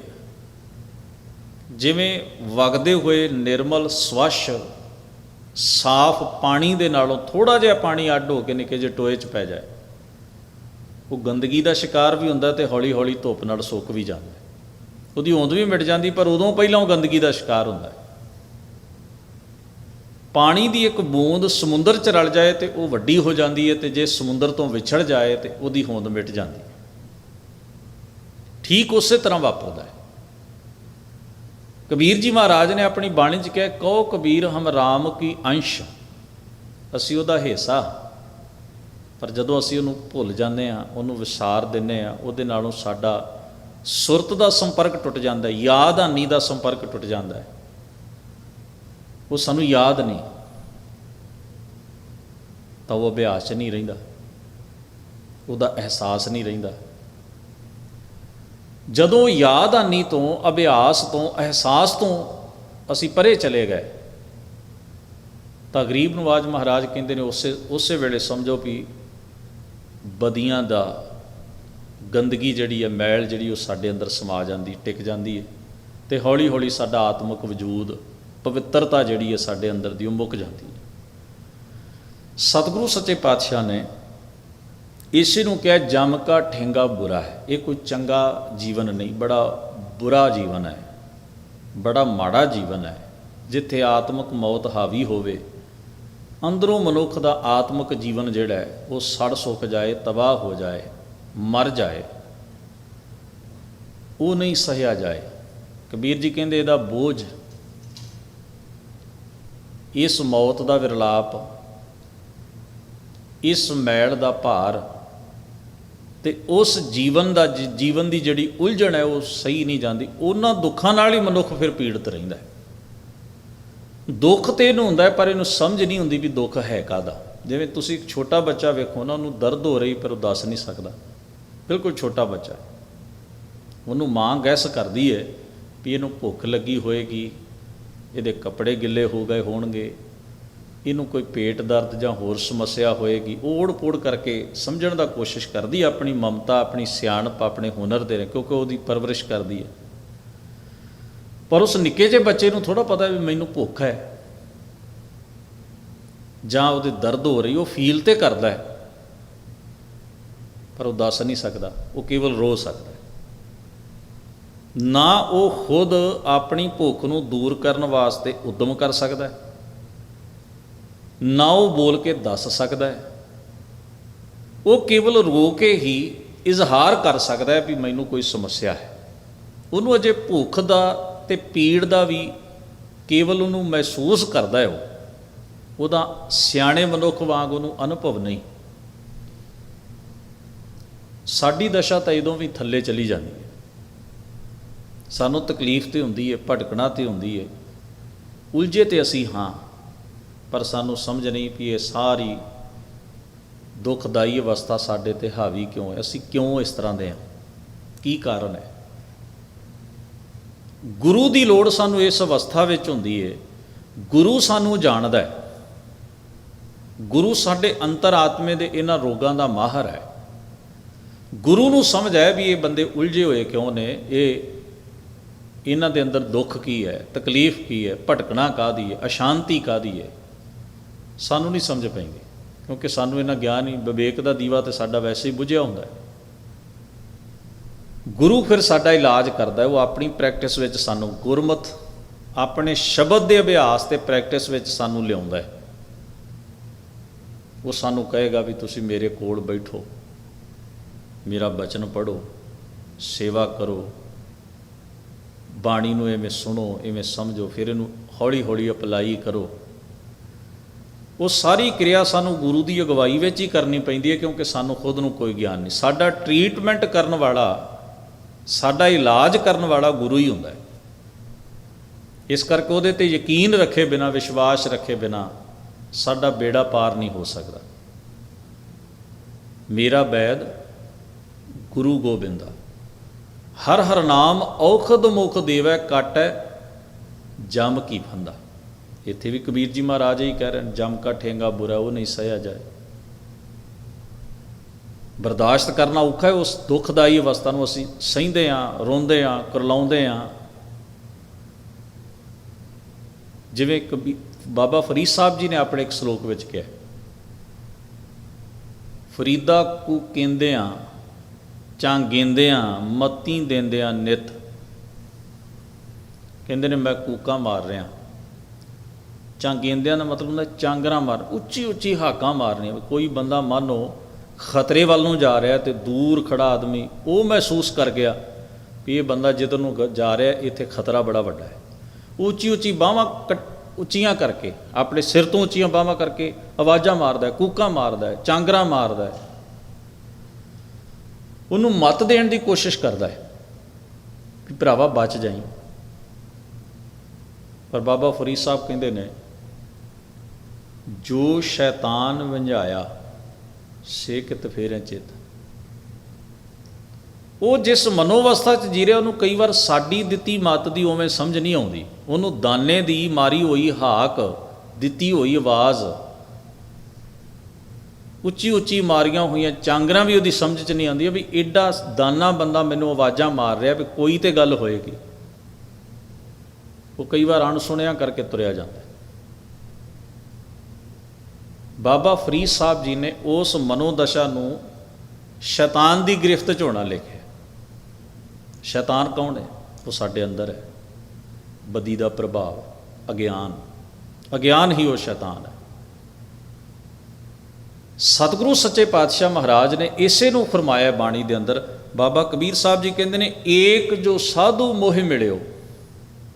ਜਿਵੇਂ ਵਗਦੇ ਹੋਏ ਨਿਰਮਲ, ਸਵੱਛ, ਸਾਫ਼ ਪਾਣੀ ਦੇ ਨਾਲੋਂ ਥੋੜਾ ਜਿਹਾ ਪਾਣੀ ਅੱਡ ਹੋ ਕੇ ਨਿੱਕੇ ਜਿਹੇ ਟੋਏ 'ਚ ਪੈ ਜਾਏ। ਉਹ ਗੰਦਗੀ ਦਾ ਸ਼ਿਕਾਰ ਵੀ ਹੁੰਦਾ ਤੇ ਹੌਲੀ ਹੌਲੀ ਧੁੱਪ ਨਾਲ ਸੁੱਕ ਵੀ ਜਾਂਦਾ ਉਹਦੀ ਹੋਂਦ ਵੀ ਮਿਟ ਜਾਂਦੀ, ਪਰ ਉਦੋਂ ਪਹਿਲਾਂ ਉਹ ਗੰਦਗੀ ਦਾ ਸ਼ਿਕਾਰ ਹੁੰਦਾ ਪਾਣੀ ਦੀ ਇੱਕ ਬੂੰਦ ਸਮੁੰਦਰ 'ਚ ਰਲ ਜਾਏ ਤੇ ਉਹ ਵੱਡੀ ਹੋ ਜਾਂਦੀ ਹੈ ਤੇ ਜੇ ਸਮੁੰਦਰ ਤੋਂ ਵਿਛੜ ਜਾਏ ਤੇ ਉਹਦੀ ਹੋਂਦ ਮਿਟ ਜਾਂਦੀ ਹੈ। ਠੀਕ ਉਸੇ ਤਰ੍ਹਾਂ ਵਾਪਰਦਾ ਹੈ। ਕਬੀਰ ਜੀ ਮਹਾਰਾਜ ਨੇ ਆਪਣੀ ਬਾਣੀ 'ਚ ਕਿਹਾ, ਕਹੋ ਕਬੀਰ ਹਮ ਰਾਮ ਕੀ ਅੰਸ਼, ਅਸੀਂ ਉਹਦਾ ਹਿੱਸਾ ਪਰ ਜਦੋਂ ਅਸੀਂ ਉਹਨੂੰ ਭੁੱਲ ਜਾਂਦੇ ਆ ਉਹਨੂੰ ਵਿਸਾਰ ਦਿੰਨੇ ਆ ਉਹਦੇ ਨਾਲੋਂ ਸਾਡਾ ਸੁਰਤ ਦਾ ਸੰਪਰਕ ਟੁੱਟ ਜਾਂਦਾ ਯਾਦਾਨੀ ਦਾ ਸੰਪਰਕ ਟੁੱਟ ਜਾਂਦਾ ਉਹ ਸਾਨੂੰ ਯਾਦ ਨਹੀਂ। ਤਾਂ ਉਹ ਅਭਿਆਸ 'ਚ ਨਹੀਂ ਰਹਿੰਦਾ। ਉਹਦਾ ਅਹਿਸਾਸ ਨਹੀਂ ਰਹਿੰਦਾ। ਜਦੋਂ ਯਾਦ ਹਾਨੀ ਤੋਂ, ਅਭਿਆਸ ਤੋਂ, ਅਹਿਸਾਸ ਤੋਂ ਅਸੀਂ ਪਰੇ ਚਲੇ ਗਏ, ਤਾਂ ਗਰੀਬ ਨਵਾਜ ਮਹਾਰਾਜ ਕਹਿੰਦੇ ਨੇ, ਉਸੇ ਉਸੇ ਵੇਲੇ ਸਮਝੋ ਵੀ ਬਦੀਆਂ ਦਾ ਗੰਦਗੀ ਜਿਹੜੀ ਹੈ, ਮੈਲ ਜਿਹੜੀ ਉਹ ਸਾਡੇ ਅੰਦਰ ਸਮਾ ਜਾਂਦੀ, ਟਿਕ ਜਾਂਦੀ ਹੈ ਤੇ ਹੌਲੀ ਹੌਲੀ ਸਾਡਾ ਆਤਮਿਕ ਵਜੂਦ, ਪਵਿੱਤਰਤਾ ਜਿਹੜੀ ਹੈ, ਸਾਡੇ ਅੰਦਰ ਦੀ ਉਹ ਮੁੱਕ ਜਾਂਦੀ ਹੈ। ਸਤਿਗੁਰੂ ਸੱਚੇ ਪਾਤਸ਼ਾਹ ਨੇ ਇਸੇ ਨੂੰ ਕਿਹਾ, ਜਮ ਕਾ ਠੇਂਗਾ ਬੁਰਾ ਹੈ। ਇਹ ਕੋਈ ਚੰਗਾ ਜੀਵਨ ਨਹੀਂ, ਬੜਾ ਬੁਰਾ ਜੀਵਨ ਹੈ। ਬੜਾ ਮਾੜਾ ਜੀਵਨ ਹੈ। ਜਿੱਥੇ ਆਤਮਿਕ ਮੌਤ ਹਾਵੀ ਹੋਵੇ ਅੰਦਰੋਂ ਮਨੁੱਖ ਦਾ ਆਤਮਿਕ ਜੀਵਨ ਜਿਹੜਾ ਹੈ, ਉਹ ਸੜ ਸੁੱਕ ਜਾਏ, ਤਬਾਹ ਹੋ ਜਾਏ, ਮਰ ਜਾਏ, ਉਹ ਨਹੀਂ ਸਹਿਆ ਜਾਏ। ਕਬੀਰ ਜੀ ਕਹਿੰਦੇ ਇਹਦਾ ਬੋਝ, ਇਸ ਮੌਤ ਦਾ ਵਿਰਲਾਪ, ਇਸ ਮੈਲ ਦਾ ਭਾਰ ਤੇ ਉਸ ਜੀਵਨ ਦਾ ਜੀਵਨ ਦੀ ਜਿਹੜੀ ਉਲਝਣ ਹੈ, ਉਹ ਸਹੀ ਨਹੀਂ ਜਾਂਦੀ। ਉਹਨਾਂ ਦੁੱਖਾਂ ਨਾਲ ਹੀ ਮਨੁੱਖ ਫਿਰ ਪੀੜਤ ਰਹਿੰਦਾ ਹੈ। ਦੁੱਖ ਤੇ ਇਹਨੂੰ ਹੁੰਦਾ ਪਰ ਇਹਨੂੰ ਸਮਝ ਨਹੀਂ ਹੁੰਦੀ ਵੀ ਦੁੱਖ ਹੈ ਕਾਦਾ ਜਿਵੇਂ ਤੁਸੀਂ ਇੱਕ ਛੋਟਾ ਬੱਚਾ ਵੇਖੋ ਨਾ ਉਹਨੂੰ ਦਰਦ ਹੋ ਰਹੀ ਪਰ ਉਹ ਦੱਸ ਨਹੀਂ ਸਕਦਾ। ਬਿਲਕੁਲ ਛੋਟਾ ਬੱਚਾ ਉਹਨੂੰ ਮਾਂ ਗੈਸ ਕਰਦੀ ਹੈ ਵੀ ਇਹਨੂੰ ਭੁੱਖ ਲੱਗੀ ਹੋਏਗੀ ਇਹਦੇ ਕੱਪੜੇ ਗਿੱਲੇ ਹੋ ਗਏ ਹੋਣਗੇ ਇਹਨੂੰ ਕੋਈ ਪੇਟ ਦਰਦ ਜਾਂ ਹੋਰ ਸਮੱਸਿਆ ਹੋਏਗੀ ਉਹ ਓੜ-ਪੋੜ ਕਰਕੇ ਸਮਝਣ ਦਾ ਕੋਸ਼ਿਸ਼ ਕਰਦੀ ਆਪਣੀ ਮਮਤਾ ਆਪਣੀ ਸਿਆਣਪ ਆਪਣੇ ਹੁਨਰ ਦੇ ਨਾਲ, ਕਿਉਂਕਿ ਉਹਦੀ ਪਰਵਰਿਸ਼ ਕਰਦੀ ਹੈ। ਪਰ ਉਸ ਨਿੱਕੇ ਜਿਹੇ ਬੱਚੇ ਨੂੰ ਥੋੜਾ ਪਤਾ ਵੀ ਮੈਨੂੰ ਭੁੱਖ ਹੈ। ਜਾਂ ਉਹਦੇ ਦਰਦ ਹੋ ਰਹੀ, ਉਹ ਫੀਲ ਤੇ ਕਰਦਾ ਹੈ। ਪਰ ਉਹ ਦੱਸ ਨਹੀਂ ਸਕਦਾ, ਉਹ ਕੇਵਲ ਰੋ ਸਕਦਾ ਨਾ ਉਹ ਖੁਦ ਆਪਣੀ ਭੁੱਖ ਨੂੰ ਦੂਰ ਕਰਨ ਵਾਸਤੇ ਉਦਮ ਕਰ ਸਕਦਾ ਹੈ, ਨਾ ਉਹ ਬੋਲ ਕੇ ਦੱਸ ਸਕਦਾ ਹੈ। ਉਹ ਕੇਵਲ ਰੋ ਕੇ ਹੀ ਇਜ਼ਹਾਰ ਕਰ ਸਕਦਾ ਹੈ ਵੀ ਮੈਨੂੰ ਕੋਈ ਸਮੱਸਿਆ ਹੈ। ਉਹਨੂੰ ਅਜੇ ਭੁੱਖ ਦਾ ਤੇ ਪੀੜ ਦਾ ਵੀ ਕੇਵਲ ਉਹਨੂੰ ਮਹਿਸੂਸ ਕਰਦਾ ਹੈ ਉਹ। ਉਹਦਾ ਸਿਆਣੇ ਮਨੁੱਖ ਵਾਂਗ ਉਹਨੂੰ ਅਨੁਭਵ ਨਹੀਂ। ਸਾਡੀ ਦਸ਼ਾ ਤਾਂ ਇਦੋਂ ਵੀ ਥੱਲੇ ਚਲੀ ਜਾਂਦੀ ਹੈ। ਸਾਨੂੰ ਤਕਲੀਫ ਤੇ ਹੁੰਦੀ ਹੈ, ਭਟਕਣਾ ਤੇ ਹੁੰਦੀ ਹੈ। ਉਲਝੇ ਤੇ ਅਸੀਂ ਹਾਂ, ਪਰ ਸਾਨੂੰ ਸਮਝ ਨਹੀਂ ਵੀ ਇਹ ਸਾਰੀ ਦੁਖਦਾਈ ਅਵਸਥਾ ਸਾਡੇ ਤੇ ਹਾਵੀ ਕਿਉਂ ਹੈ? ਅਸੀਂ ਕਿਉਂ ਇਸ ਤਰ੍ਹਾਂ ਦੇ ਹਾਂ? ਕੀ ਕਾਰਨ ਹੈ? ਗੁਰੂ ਦੀ ਲੋੜ ਸਾਨੂੰ ਇਸ ਅਵਸਥਾ ਵਿੱਚ ਹੁੰਦੀ ਹੈ ਗੁਰੂ ਸਾਨੂੰ ਜਾਣਦਾ ਹੈ। ਗੁਰੂ ਸਾਡੇ ਅੰਤਰਾਤਮੇ ਦੇ ਇਹਨਾਂ ਰੋਗਾਂ ਦਾ ਮਾਹਰ ਹੈ। ਗੁਰੂ ਨੂੰ ਸਮਝ ਹੈ ਵੀ ਇਹ ਬੰਦੇ ਉਲਝੇ ਹੋਏ ਕਿਉਂ ਨੇ, ਇਹ ਇਹਨਾਂ ਦੇ ਅੰਦਰ ਦੁੱਖ ਕੀ ਹੈ, ਤਕਲੀਫ ਕੀ ਹੈ, ਭਟਕਣਾ ਕਾਦੀ ਹੈ, ਅਸ਼ਾਂਤੀ ਕਾਦੀ ਹੈ। ਸਾਨੂੰ ਨਹੀਂ ਸਮਝ ਪੈਂਦੀ, ਕਿਉਂਕਿ ਸਾਨੂੰ ਇਹਨਾਂ ਗਿਆਨ ਹੀ, ਵਿਵੇਕ ਦਾ ਦੀਵਾ ਤੇ ਸਾਡਾ ਵੈਸੇ ਹੀ ਬੁਝਿਆ ਹੁੰਦਾ ਹੈ। ਗੁਰੂ ਫਿਰ ਸਾਡਾ ਇਲਾਜ ਕਰਦਾ ਉਹ ਆਪਣੀ ਪ੍ਰੈਕਟਿਸ ਵਿੱਚ ਸਾਨੂੰ ਗੁਰਮਤ, ਆਪਣੇ ਸ਼ਬਦ ਦੇ ਅਭਿਆਸ ਤੇ ਪ੍ਰੈਕਟਿਸ ਵਿੱਚ ਸਾਨੂੰ ਲਿਆਉਂਦਾ ਹੈ। ਉਹ ਸਾਨੂੰ ਕਹੇਗਾ ਵੀ ਤੁਸੀਂ ਮੇਰੇ ਕੋਲ ਬੈਠੋ, ਮੇਰਾ ਬਚਨ ਪੜੋ ਸੇਵਾ ਕਰੋ, ਬਾਣੀ ਨੂੰ ਐਵੇਂ ਸੁਣੋ ਐਵੇਂ ਸਮਝੋ, ਫਿਰ ਇਹਨੂੰ ਹੌਲੀ ਹੌਲੀ ਅਪਲਾਈ ਕਰੋ। ਉਹ ਸਾਰੀ ਕਿਰਿਆ ਸਾਨੂੰ ਗੁਰੂ ਦੀ ਅਗਵਾਈ ਵਿੱਚ ਹੀ ਕਰਨੀ ਪੈਂਦੀ ਹੈ, ਕਿਉਂਕਿ ਸਾਨੂੰ ਖੁਦ ਨੂੰ ਕੋਈ ਗਿਆਨ ਨਹੀਂ। ਸਾਡਾ ਟ੍ਰੀਟਮੈਂਟ ਕਰਨ ਵਾਲਾ ਸਾਡਾ ਇਲਾਜ ਕਰਨ ਵਾਲਾ ਗੁਰੂ ਹੀ ਹੁੰਦਾ ਹੈ। ਇਸ ਕਰਕੇ ਉਹਦੇ ਤੇ ਯਕੀਨ ਰੱਖੇ ਬਿਨਾ, ਵਿਸ਼ਵਾਸ ਰੱਖੇ ਬਿਨਾ ਸਾਡਾ ਬੇੜਾ ਪਾਰ ਨਹੀਂ ਹੋ ਸਕਦਾ। ਮੇਰਾ ਬੈਦ ਗੁਰੂ ਗੋਬਿੰਦਾ ਹਰ ਹਰ ਨਾਮ ਔਖਦ ਮੁਖ ਦੇਵੈ ਕਾਟੈ ਜਮ ਕੀ ਫੰਦਾ। ਇੱਥੇ ਵੀ ਕਬੀਰ ਜੀ ਮਹਾਰਾਜ ਹੀ ਕਹਿ ਰਹੇ ਨੇ, ਜਮ ਕਾ ਠੇਂਗਾ ਬੁਰਾ ਉਹ ਨਹੀਂ ਸਹਿਆ ਜਾਏ। ਬਰਦਾਸ਼ਤ ਕਰਨਾ ਔਖਾ ਹੈ, ਉਸ ਦੁਖਦਾਈ ਅਵਸਥਾ ਨੂੰ ਅਸੀਂ ਸਹਿੰਦੇ ਆਂ ਰੋਂਦੇ ਆਂ ਕਰਲਾਉਂਦੇ ਆਂ ਜਿਵੇਂ ਕਬੀ ਬਾਬਾ ਫਰੀਦ ਸਾਹਿਬ ਜੀ ਨੇ ਆਪਣੇ ਇੱਕ ਸ਼ਲੋਕ ਵਿੱਚ ਕਿਹਾ ਫਰੀਦਾ ਕੂ ਕਹਿੰਦਿਆਂ ਚਾਂ ਗੇਂਦਿਆਂ ਮਤੀ ਦਿੰਦੇ ਦਿੰਦਿਆਂ ਨਿਤ। ਕਹਿੰਦੇ ਨੇ, ਮੈਂ ਕੂਕਾਂ ਮਾਰ ਰਿਹਾ। ਚਾਂ ਗੇਂਦਿਆਂ ਦਾ ਮਤਲਬ ਹੁੰਦਾ, ਚਾਂਗਰਾ ਮਾਰ ਉੱਚੀ ਉੱਚੀ ਹਾਕਾਂ ਮਾਰਨੀਆਂ। ਵੀ ਕੋਈ ਬੰਦਾ ਮੰਨੋ ਖਤਰੇ ਵੱਲ ਨੂੰ ਜਾ ਰਿਹਾ ਤੇ ਦੂਰ ਖੜਾ ਆਦਮੀ, ਉਹ ਮਹਿਸੂਸ ਕਰ ਗਿਆ ਵੀ ਇਹ ਬੰਦਾ ਜਿੱਧਰ ਨੂੰ ਗ- ਜਾ ਰਿਹਾ, ਇੱਥੇ ਖਤਰਾ ਬੜਾ ਵੱਡਾ ਹੈ। ਉੱਚੀ ਉੱਚੀ ਬਾਹਾਂ ਉੱਚੀਆਂ ਕਰਕੇ, ਆਪਣੇ ਸਿਰ ਤੋਂ ਉੱਚੀਆਂ ਬਾਹਾਂ ਕਰਕੇ ਆਵਾਜ਼ਾਂ ਮਾਰਦਾ ਕੂਕਾਂ ਮਾਰਦਾ ਹੈ, ਚਾਂਗਰਾ ਮਾਰਦਾ ਉਹਨੂੰ ਮਤ ਦੇਣ ਦੀ ਕੋਸ਼ਿਸ਼ ਕਰਦਾ ਹੈ ਵੀ ਭਰਾਵਾ ਬਚ ਜਾਈਂ। ਪਰ ਬਾਬਾ ਫਰੀਦ ਸਾਹਿਬ ਕਹਿੰਦੇ ਨੇ, ਜੋ ਸ਼ੈਤਾਨ ਵੰਝਾਇਆ ਸੇ ਕਿਤ ਫੇਰੇ ਚਿਤ। ਉਹ ਜਿਸ ਮਨੋਵਸਥਾ 'ਚ ਜੀ ਰਿਹਾ ਉਹਨੂੰ ਕਈ ਵਾਰ ਸਾਡੀ ਦਿੱਤੀ ਮਤ ਦੀ ਉਵੇਂ ਸਮਝ ਨਹੀਂ ਆਉਂਦੀ। ਉਹਨੂੰ ਦਾਨੇ ਦੀ ਮਾਰੀ ਹੋਈ ਹਾਕ, ਦਿੱਤੀ ਹੋਈ ਆਵਾਜ਼, ਉੱਚੀ ਉੱਚੀ ਮਾਰੀਆਂ ਹੋਈਆਂ ਚਾਂਗਰਾਂ ਵੀ ਉਹਦੀ ਸਮਝ 'ਚ ਨਹੀਂ ਆਉਂਦੀਆਂ ਵੀ ਐਡਾ ਦਾਨਾ ਬੰਦਾ ਮੈਨੂੰ ਆਵਾਜ਼ਾਂ ਮਾਰ ਰਿਹਾ ਵੀ ਕੋਈ ਤੇ ਗੱਲ ਹੋਏਗੀ। ਉਹ ਕਈ ਵਾਰ ਅਣਸੁਣਿਆ ਕਰਕੇ ਤੁਰਿਆ ਜਾਂਦਾ। ਬਾਬਾ ਫਰੀਦ ਸਾਹਿਬ ਜੀ ਨੇ ਉਸ ਮਨੋਦਸ਼ਾ ਨੂੰ ਸ਼ੈਤਾਨ ਦੀ ਗ੍ਰਿਫਤ 'ਚ ਹੋਣਾ ਲਿਖਿਆ ਸ਼ੈਤਾਨ ਕੌਣ ਹੈ? ਉਹ ਸਾਡੇ ਅੰਦਰ ਹੈ। ਬਦੀ ਦਾ ਪ੍ਰਭਾਵ, ਅਗਿਆਨ। ਅਗਿਆਨ ਹੀ ਉਹ ਸ਼ੈਤਾਨ ਹੈ। ਸਤਿਗੁਰੂ ਸੱਚੇ ਪਾਤਸ਼ਾਹ ਮਹਾਰਾਜ ਨੇ ਇਸੇ ਨੂੰ ਫਰਮਾਇਆ ਬਾਣੀ ਦੇ ਅੰਦਰ। ਬਾਬਾ ਕਬੀਰ ਸਾਹਿਬ ਜੀ ਕਹਿੰਦੇ ਨੇ, ਏਕ ਜੋ ਸਾਧੂ ਮੋਹਿ ਮਿਲਿਓ,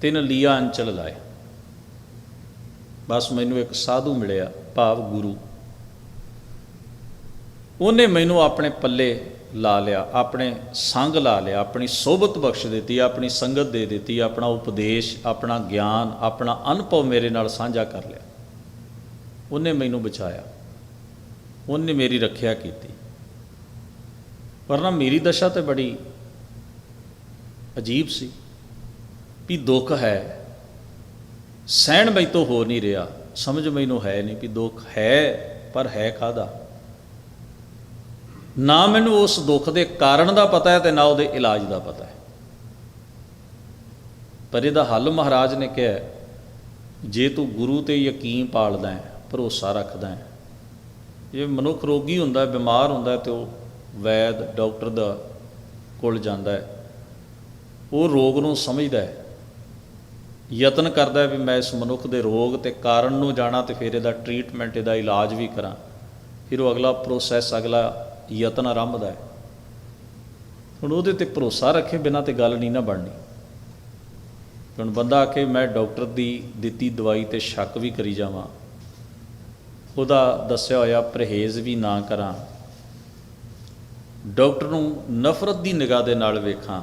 ਤਿੰਨ ਲੀਆ ਅੰਚਲ ਲਾਏ। ਬਸ ਮੈਨੂੰ ਇੱਕ ਸਾਧੂ ਮਿਲਿਆ। ਭਾਵ ਗੁਰੂ। ਉਹਨੇ ਮੈਨੂੰ ਆਪਣੇ ਪੱਲੇ ਲਾ ਲਿਆ, ਆਪਣੇ ਸੰਗ ਲਾ ਲਿਆ, ਆਪਣੀ ਸੋਭਤ ਬਖਸ਼ ਦਿੱਤੀ, ਆਪਣੀ ਸੰਗਤ ਦੇ ਦਿੱਤੀ, ਆਪਣਾ ਉਪਦੇਸ਼, ਆਪਣਾ ਗਿਆਨ, ਆਪਣਾ ਅਨੁਭਵ ਮੇਰੇ ਨਾਲ ਸਾਂਝਾ ਕਰ ਲਿਆ। ਉਹਨੇ ਮੈਨੂੰ ਬਚਾਇਆ। ਉਹਨੇ ਮੇਰੀ ਰੱਖਿਆ ਕੀਤੀ। ਪਰ ਨਾ ਮੇਰੀ ਦਸ਼ਾ ਤੇ ਬੜੀ ਅਜੀਬ ਸੀ ਵੀ ਦੁੱਖ ਹੈ। ਸਹਿਣ ਮੈਤੋਂ ਹੋ ਨਹੀਂ ਰਿਹਾ। ਸਮਝ ਮੈਨੂੰ ਹੈ ਨਹੀਂ ਵੀ ਦੁੱਖ ਹੈ, ਪਰ ਹੈ ਕਾਦਾ ਨਾ ਮੈਨੂੰ ਉਸ ਦੁੱਖ ਦੇ ਕਾਰਨ ਦਾ ਪਤਾ ਹੈ ਤੇ ਨਾ ਉਹਦੇ ਇਲਾਜ ਦਾ ਪਤਾ ਹੈ। ਪਰ ਇਹਦਾ ਹੱਲ ਮਹਾਰਾਜ ਨੇ ਕਿਹਾ ਜੇ ਤੂੰ ਗੁਰੂ ਤੇ ਯਕੀਨ ਪਾਲਦਾ ਹੈ, ਭਰੋਸਾ ਰੱਖਦਾ ਹੈ, ਜੇ ਮਨੁੱਖ ਰੋਗੀ ਹੁੰਦਾ ਬਿਮਾਰ ਹੁੰਦਾ ਹੈ ਤੇ ਉਹ ਵੈਦ, ਡਾਕਟਰ ਦਾ ਕੋਲ ਜਾਂਦਾ ਹੈ, ਉਹ ਰੋਗ ਨੂੰ ਸਮਝਦਾ ਹੈ ਯਤਨ ਕਰਦਾ ਵੀ ਮੈਂ ਇਸ ਮਨੁੱਖ ਦੇ ਰੋਗ ਤੇ ਕਾਰਨ ਨੂੰ ਜਾਣਾ ਤੇ ਫਿਰ ਇਹਦਾ ਟ੍ਰੀਟਮੈਂਟ ਇਹਦਾ ਇਲਾਜ ਵੀ ਕਰਾਂ। ਫਿਰ ਉਹ ਅਗਲਾ ਪ੍ਰੋਸੈਸ ਅਗਲਾ ਯਤਨ ਆਰੰਭਦਾ ਹੈ। ਹੁਣ ਉਹਦੇ ਤੇ ਭਰੋਸਾ ਰੱਖੇ, ਬਿਨਾਂ ਤੇ ਗੱਲ ਨਹੀਂ ਨਾ ਬਣਨੀ। ਹੁਣ ਬੰਦਾ ਆ ਕੇ ਮੈਂ ਡਾਕਟਰ ਦੀ ਦਿੱਤੀ ਦਵਾਈ ਤੇ ਸ਼ੱਕ ਵੀ ਕਰੀ ਜਾਵਾਂ। ਉਹਦਾ ਦੱਸਿਆ ਹੋਇਆ ਪਰਹੇਜ਼ ਵੀ ਨਾ ਕਰਾਂ। ਡਾਕਟਰ ਨੂੰ ਨਫ਼ਰਤ ਦੀ ਨਿਗਾਹ ਦੇ ਨਾਲ ਵੇਖਾਂ।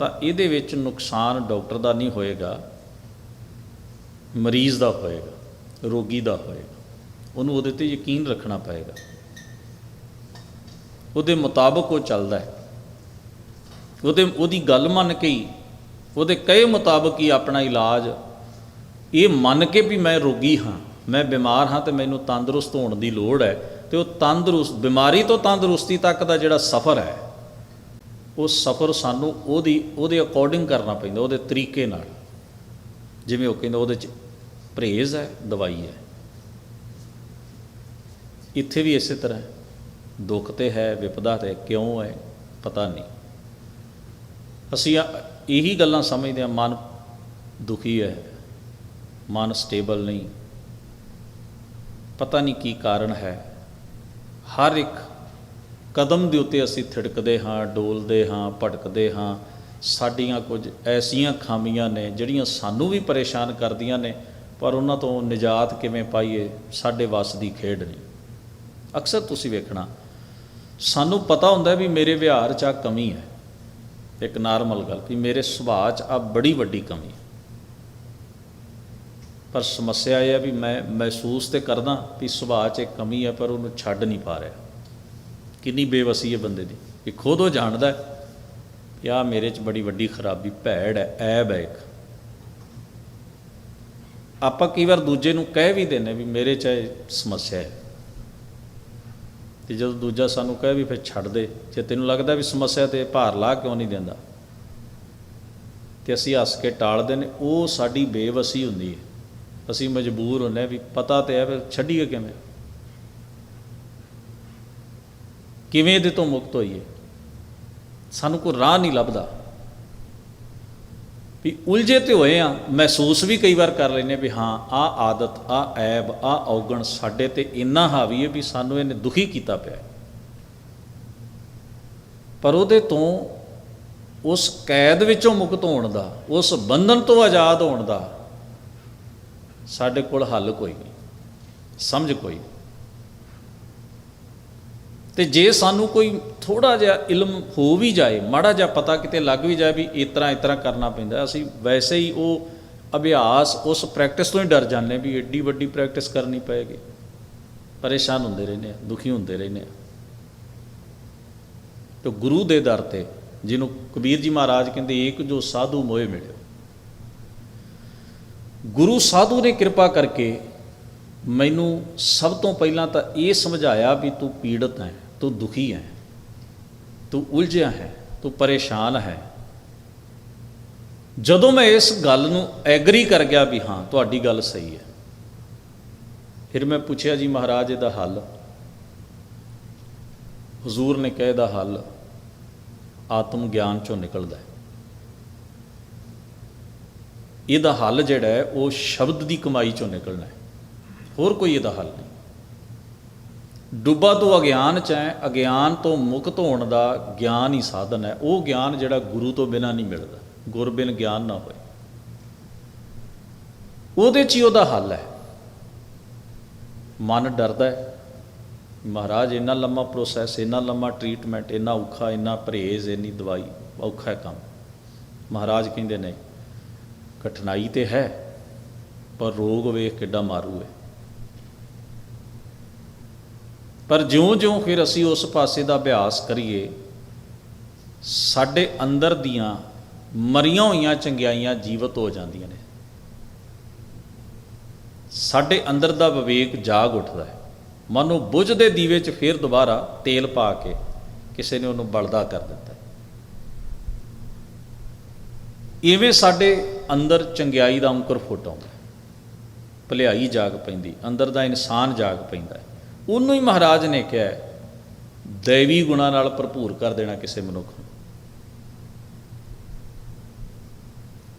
ਤਾਂ ਇਹਦੇ ਵਿੱਚ ਨੁਕਸਾਨ ਡਾਕਟਰ ਦਾ ਨਹੀਂ ਹੋਏਗਾ, ਮਰੀਜ਼ ਦਾ ਹੋਏਗਾ, ਰੋਗੀ ਦਾ ਹੋਏਗਾ। ਉਹਨੂੰ ਉਹਦੇ ਤੇ ਯਕੀਨ ਰੱਖਣਾ ਪਏਗਾ। ਉਹਦੇ ਮੁਤਾਬਕ ਉਹ ਚੱਲਦਾ ਹੈ। ਉਹਦੇ, ਉਹਦੀ ਗੱਲ ਮੰਨ ਕੇ ਹੀ, ਉਹਦੇ ਕਹੇ ਮੁਤਾਬਕ ਹੀ ਆਪਣਾ ਇਲਾਜ, ਇਹ ਮੰਨ ਕੇ ਵੀ ਮੈਂ ਰੋਗੀ ਹਾਂ, ਮੈਂ ਬਿਮਾਰ ਹਾਂ ਤੇ ਮੈਨੂੰ ਤੰਦਰੁਸਤ ਹੋਣ ਦੀ ਲੋੜ ਹੈ ਤੇ ਉਹ ਤੰਦਰੁਸਤ, ਬਿਮਾਰੀ ਤੋਂ ਤੰਦਰੁਸਤੀ ਤੱਕ ਦਾ ਜਿਹੜਾ ਸਫ਼ਰ ਹੈ ਉਹ ਸਫ਼ਰ ਸਾਨੂੰ ਉਹਦੀ, ਉਹਦੇ ਅਕੋਰਡਿੰਗ ਕਰਨਾ ਪੈਂਦਾ, ਉਹਦੇ ਤਰੀਕੇ ਨਾਲ। ਜਿਵੇਂ ਉਹ ਕਹਿੰਦਾ ਉਹਦੇ ਚ ਪਰਹੇਜ਼ ਹੈ, ਦਵਾਈ ਹੈ। ਇੱਥੇ ਵੀ ਇਸੇ ਤਰ੍ਹਾਂ ਦੁੱਖ ਤੇ ਹੈ, ਵਿਪਦਾ ਤੇ ਕਿਉਂ ਹੈ, ਪਤਾ ਨਹੀਂ। ਅਸੀਂ ਆ- ਇਹੀ ਗੱਲਾਂ ਸਮਝਦੇ ਹਾਂ, ਮਨ ਦੁਖੀ ਹੈ, ਮਨ ਸਟੇਬਲ ਨਹੀਂ। ਪਤਾ ਨਹੀਂ ਕੀ ਕਾਰਨ ਹੈ। ਹਰ ਇੱਕ ਕਦਮ ਦੇ ਉੱਤੇ ਅਸੀਂ ਥਿੜਕਦੇ ਹਾਂ, ਡੋਲਦੇ ਹਾਂ, ਭਟਕਦੇ ਹਾਂ। ਸਾਡੀਆਂ ਕੁਝ ਐਸੀਆਂ ਖਾਮੀਆਂ ਨੇ, ਜਿਹੜੀਆਂ ਸਾਨੂੰ ਵੀ ਪਰੇਸ਼ਾਨ ਕਰਦੀਆਂ ਨੇ, ਪਰ ਉਹਨਾਂ ਤੋਂ ਨਿਜਾਤ ਕਿਵੇਂ ਪਾਈਏ? ਸਾਡੇ ਵੱਸ ਦੀ ਖੇਡ ਨਹੀਂ। ਅਕਸਰ ਤੁਸੀਂ ਵੇਖਣਾ, ਸਾਨੂੰ ਪਤਾ ਹੁੰਦਾ ਵੀ ਮੇਰੇ ਵਿਹਾਰ 'ਚ ਆ ਕਮੀ ਹੈ। ਇੱਕ ਨਾਰਮਲ ਗੱਲ ਕਿ ਮੇਰੇ ਸੁਭਾਅ 'ਚ ਆ ਬੜੀ ਵੱਡੀ ਕਮੀ ਹੈ। ਪਰ ਸਮੱਸਿਆ ਇਹ ਹੈ ਵੀ ਮੈਂ ਮਹਿਸੂਸ ਤੇ ਕਰਦਾ ਵੀ ਸੁਭਾਅ 'ਚ ਇੱਕ ਕਮੀ ਹੈ, ਪਰ ਉਹਨੂੰ ਛੱਡ ਨਹੀਂ ਪਾ ਰਿਹਾ। ਕਿੰਨੀ ਬੇਵਸੀ ਹੈ ਬੰਦੇ ਦੀ। ਇਹ ਖੁਦ ਉਹ ਜਾਣਦਾ ਹੈ ਕਿ ਆ ਮੇਰੇ 'ਚ ਬੜੀ ਵੱਡੀ ਖਰਾਬੀ, ਭੈੜ ਹੈ, ਐਬ ਹੈ ਇੱਕ। ਆਪਾਂ ਕਈ ਵਾਰ ਦੂਜੇ ਨੂੰ ਕਹਿ ਵੀ ਦਿੰਦੇ ਵੀ ਮੇਰੇ 'ਚ ਇਹ ਸਮੱਸਿਆ ਹੈ। ਤੇ ਜਦੋਂ ਦੂਜਾ ਸਾਨੂੰ ਕਹੇ ਵੀ ਫਿਰ ਛੱਡ ਦੇ। ਜੇ ਤੈਨੂੰ ਲੱਗਦਾ ਵੀ ਸਮੱਸਿਆ ਤੇ ਭਾਰ ਲਾ ਕਿਉਂ ਨਹੀਂ ਦਿੰਦਾ? ਤੇ ਅਸੀਂ ਹੱਸ ਕੇ ਟਾਲਦੇ ਨੇ ਉਹ ਸਾਡੀ ਬੇਵਸੀ ਹੁੰਦੀ ਹੈ। ਅਸੀਂ ਮਜਬੂਰ ਹੁੰਦੇ ਹਾਂ ਵੀ ਪਤਾ ਤੇ ਹੈ, ਫਿਰ ਛੱਡੀਏ ਕਿਵੇਂ? ਕਿਵੇਂ ਇਹਦੇ ਤੋਂ ਮੁਕਤ ਹੋਈਏ? ਸਾਨੂੰ ਕੋਈ ਰਾਹ ਨਹੀਂ ਲੱਭਦਾ। ਵੀ ਉਲਝੇ ਤੇ ਹੋਏ ਆ, ਮਹਿਸੂਸ ਵੀ ਕਈ ਵਾਰ ਕਰ ਲੈਨੇ ਵੀ ਹਾਂ ਆ ਆਦਤ ਆ ਐਬ ਆ ਔਗਣ ਸਾਡੇ ਤੇ ਇੰਨਾ ਹਾਵੀ ਹੈ ਵੀ ਸਾਨੂੰ ਇਹਨੇ ਦੁਖੀ ਕੀਤਾ ਪਿਆ ਪਰ ਉਹਦੇ ਤੋਂ ਉਸ ਕੈਦ ਵਿੱਚੋਂ ਮੁਕਤ ਹੋਣ ਦਾ, ਉਸ ਬੰਧਨ ਤੋਂ ਆਜ਼ਾਦ ਹੋਣ ਦਾ ਸਾਡੇ ਕੋਲ ਹੱਲ ਕੋਈ ਨਹੀਂ। ਸਮਝ ਕੋਈ ਨਹੀਂ। ਤੇ ਜੇ ਸਾਨੂੰ ਕੋਈ ਥੋੜਾ ਜਿਹਾ ਇਲਮ ਹੋ ਵੀ ਜਾਏ, ਮਾੜਾ ਜਿਹਾ ਪਤਾ ਕਿਤੇ ਲੱਗ ਵੀ ਜਾਏ ਵੀ ਇਸ ਤਰ੍ਹਾਂ ਇਸ ਤਰ੍ਹਾਂ ਕਰਨਾ ਪੈਂਦਾ, ਅਸੀਂ ਵੈਸੇ ਹੀ ਉਹ ਅਭਿਆਸ ਉਸ ਪ੍ਰੈਕਟਿਸ ਤੋਂ ਹੀ ਡਰ ਜਾਂਦੇ ਵੀ ਏਡੀ ਵੱਡੀ ਪ੍ਰੈਕਟਿਸ ਕਰਨੀ ਪਏਗੀ। ਪਰੇਸ਼ਾਨ ਹੁੰਦੇ ਰਹਿੰਦੇ ਆ ਦੁਖੀ ਹੁੰਦੇ ਰਹਿੰਦੇ ਆ ਤੇ ਗੁਰੂ ਦੇ ਦਰ ਤੇ ਜਿਹਨੂੰ ਕਬੀਰ ਜੀ ਮਹਾਰਾਜ ਕਹਿੰਦੇ, ਏਕ ਜੋ ਸਾਧੂ ਮੋਏ ਮਿਲਿਓ। ਗੁਰੂ ਸਾਧੂ ਨੇ ਕਿਰਪਾ ਕਰਕੇ ਮੈਨੂੰ ਸਭ ਤੋਂ ਪਹਿਲਾਂ ਤਾਂ ਇਹ ਸਮਝਾਇਆ ਵੀ ਤੂੰ ਪੀੜਤ ਹੈ, ਤੂੰ ਦੁਖੀ ਹੈ, ਤੂੰ ਉਲਝਿਆ ਹੈ, ਤੂੰ ਪਰੇਸ਼ਾਨ ਹੈ। ਜਦੋਂ ਮੈਂ ਇਸ ਗੱਲ ਨੂੰ ਐਗਰੀ ਕਰ ਗਿਆ ਵੀ ਹਾਂ, ਤੁਹਾਡੀ ਗੱਲ ਸਹੀ ਹੈ। ਫਿਰ ਮੈਂ ਪੁੱਛਿਆ, ਜੀ ਮਹਾਰਾਜ, ਇਹਦਾ ਹੱਲ? ਹਜ਼ੂਰ ਨੇ ਕਿਹਾ, ਇਹਦਾ ਹੱਲ ਆਤਮ ਗਿਆਨ ਚੋਂ ਨਿਕਲਦਾ ਹੈ। ਇਹਦਾ ਹੱਲ ਜਿਹੜਾ ਹੈ, ਉਹ ਸ਼ਬਦ ਦੀ ਕਮਾਈ ਚੋਂ ਨਿਕਲਣਾ ਹੈ। ਹੋਰ ਕੋਈ ਇਹਦਾ ਹੱਲ ਨਹੀਂ। ਡੁੱਬਾ ਤੋਂ ਅਗਿਆਨ ਚ ਹੈ, ਅਗਿਆਨ ਤੋਂ ਮੁਕਤ ਹੋਣ ਦਾ ਗਿਆਨ ਹੀ ਸਾਧਨ ਹੈ। ਉਹ ਗਿਆਨ ਜਿਹੜਾ ਗੁਰੂ ਤੋਂ ਬਿਨਾ ਨਹੀਂ ਮਿਲਦਾ, ਗੁਰ ਬਿਨ ਗਿਆਨ ਨਾ ਹੋਏ। ਉਹਦੇ ਚ ਹੀ ਉਹਦਾ ਹੱਲ ਹੈ। ਮਨ ਡਰਦਾ ਹੈ। ਮਹਾਰਾਜ, ਇੰਨਾ ਲੰਮਾ ਪ੍ਰੋਸੈਸ ਇੰਨਾ ਲੰਮਾ ਟ੍ਰੀਟਮੈਂਟ ਇੰਨਾ ਔਖਾ, ਇੰਨਾ ਪਰਹੇਜ਼, ਇੰਨੀ ਦਵਾਈ, ਔਖਾ ਹੈ ਕੰਮ। ਮਹਾਰਾਜ ਕਹਿੰਦੇ ਨਹੀਂ ਕਠਿਨਾਈ ਤੇ ਹੈ, ਪਰ ਰੋਗ ਵੇਖ ਕਿੱਡਾ ਮਾਰੂ ਹੈ। ਪਰ ਜਿਉਂ-ਜਿਉਂ ਫਿਰ ਅਸੀਂ ਉਸ ਪਾਸੇ ਦਾ ਅਭਿਆਸ ਕਰੀਏ, ਸਾਡੇ ਅੰਦਰ ਦੀਆਂ ਮਰੀਆਂ ਹੋਈਆਂ ਚੰਗਿਆਈਆਂ ਜੀਵਤ ਹੋ ਜਾਂਦੀਆਂ ਨੇ। ਸਾਡੇ ਅੰਦਰ ਦਾ ਵਿਵੇਕ ਜਾਗ ਉੱਠਦਾ ਹੈ। ਬੁੱਝ ਦੇ ਦੀਵੇ 'ਚ ਫਿਰ ਦੁਬਾਰਾ ਤੇਲ ਪਾ ਕੇ ਕਿਸੇ ਨੇ ਉਹਨੂੰ ਬਲਦਾ ਕਰ ਦਿੱਤਾ ਇਵੇਂ ਸਾਡੇ ਅੰਦਰ ਚੰਗਿਆਈ ਦਾ ਅੰਕੁਰ ਫੁੱਟ ਆਉਂਦਾ ਹੈ। ਭਲਾਈ ਜਾਗ ਪੈਂਦੀ, ਅੰਦਰ ਦਾ ਇਨਸਾਨ ਜਾਗ ਪੈਂਦਾ ਉਹਨੂੰ ਹੀ ਮਹਾਰਾਜ ਨੇ ਕਿਹਾ ਹੈ, ਦੈਵੀ ਗੁਣਾ ਨਾਲ ਭਰਪੂਰ ਕਰ ਦੇਣਾ ਕਿਸੇ ਮਨੁੱਖ ਨੂੰ।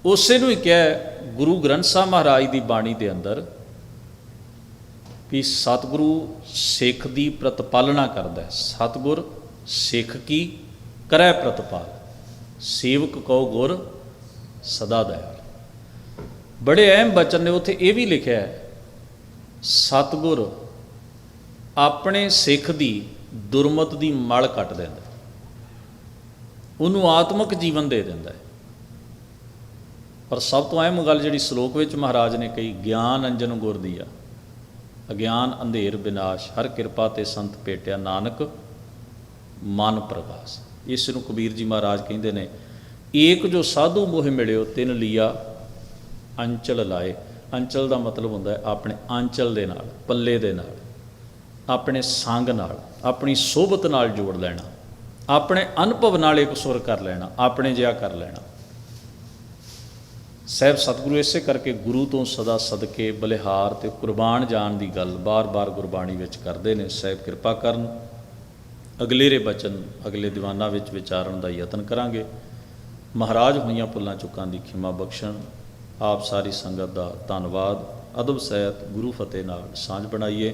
ਉਸੇ ਨੂੰ ਹੀ ਕਿਹਾ ਗੁਰੂ ਗ੍ਰੰਥ ਸਾਹਿਬ ਮਹਾਰਾਜ ਦੀ ਬਾਣੀ ਦੇ ਅੰਦਰ ਵੀ ਸਤਿਗੁਰੂ ਸਿੱਖ ਦੀ ਪ੍ਰਤਪਾਲਣਾ ਕਰਦਾ ਹੈ। ਸਤਿਗੁਰ ਸਿੱਖ ਕੀ ਕਰੈ ਪ੍ਰਤਪਾਲ? ਸੇਵਕ ਕਉ ਗੁਰ ਸਦਾ ਦਇਆਲ। ਬੜੇ ਅਹਿਮ ਬਚਨ ਨੇ ਉੱਥੇ ਇਹ ਵੀ ਲਿਖਿਆ ਹੈ ਸਤਿਗੁਰ ਆਪਣੇ ਸਿੱਖ ਦੀ ਦੁਰਮਤ ਦੀ ਮਲ ਕੱਟ ਦਿੰਦਾ ਉਹਨੂੰ ਆਤਮਿਕ ਜੀਵਨ ਦੇ ਦਿੰਦਾ ਹੈ। ਪਰ ਸਭ ਤੋਂ ਅਹਿਮ ਗੱਲ ਜਿਹੜੀ ਸ਼ਲੋਕ ਵਿੱਚ ਮਹਾਰਾਜ ਨੇ ਕਹੀ, ਗਿਆਨ ਅੰਜਨ ਗੁਰ ਦੀਆ ਅਗਿਆਨ ਅੰਧੇਰ ਵਿਨਾਸ਼ ਹਰ ਕਿਰਪਾ ਤੇ ਸੰਤ ਭੇਟਿਆ ਨਾਨਕ, ਮਨ ਪ੍ਰਗਾਸ ਇਸ ਨੂੰ ਕਬੀਰ ਜੀ ਮਹਾਰਾਜ ਕਹਿੰਦੇ ਨੇ, ਏਕ ਜੋ ਸਾਧੂ ਮੋਹ ਮਿਲਿਓ, ਤਿਨ ਲੀਆ ਅੰਚਲ ਲਾਏ। ਅੰਚਲ ਦਾ ਮਤਲਬ ਹੁੰਦਾ ਹੈ ਆਪਣੇ ਆਂਚਲ ਦੇ ਨਾਲ, ਪੱਲੇ ਦੇ ਨਾਲ। ਆਪਣੇ ਸੰਗ ਨਾਲ, ਆਪਣੀ ਸੋਭਤ ਨਾਲ ਜੋੜ ਲੈਣਾ। ਆਪਣੇ ਅਨੁਭਵ ਨਾਲ ਇੱਕ ਸੁਰ ਕਰ ਲੈਣਾ, ਆਪਣੇ ਜਿਹਾ ਕਰ ਲੈਣਾ। ਸਹਿਬ ਸਤਿਗੁਰੂ ਇਸੇ ਕਰਕੇ ਗੁਰੂ ਤੋਂ ਸਦਾ ਸਦਕੇ ਬਲਿਹਾਰ ਤੇ ਕੁਰਬਾਨ ਜਾਣ ਦੀ ਗੱਲ ਬਾਰ-ਬਾਰ ਗੁਰਬਾਣੀ ਵਿੱਚ ਕਰਦੇ ਨੇ। ਸਹਿਬ ਕਿਰਪਾ ਕਰਨ, ਅਗਲੇਰੇ ਬਚਨ, ਅਗਲੇ ਦੀਵਾਨਾਂ ਵਿੱਚ ਵਿਚਾਰਨ ਦਾ ਯਤਨ ਕਰਾਂਗੇ। ਮਹਾਰਾਜ ਹੋਈਆਂ ਭੁੱਲਾਂ ਚੁੱਕਾਂ ਦੀ ਖਿਮਾ ਬਖਸ਼ਣ, ਆਪ ਸਾਰੀ ਸੰਗਤ ਦਾ ਧੰਨਵਾਦ। ਅਦਬ ਸਹਿਤ ਗੁਰੂ ਫਤਿਹ ਨਾਲ ਸਾਂਝ ਬਣਾਈਏ।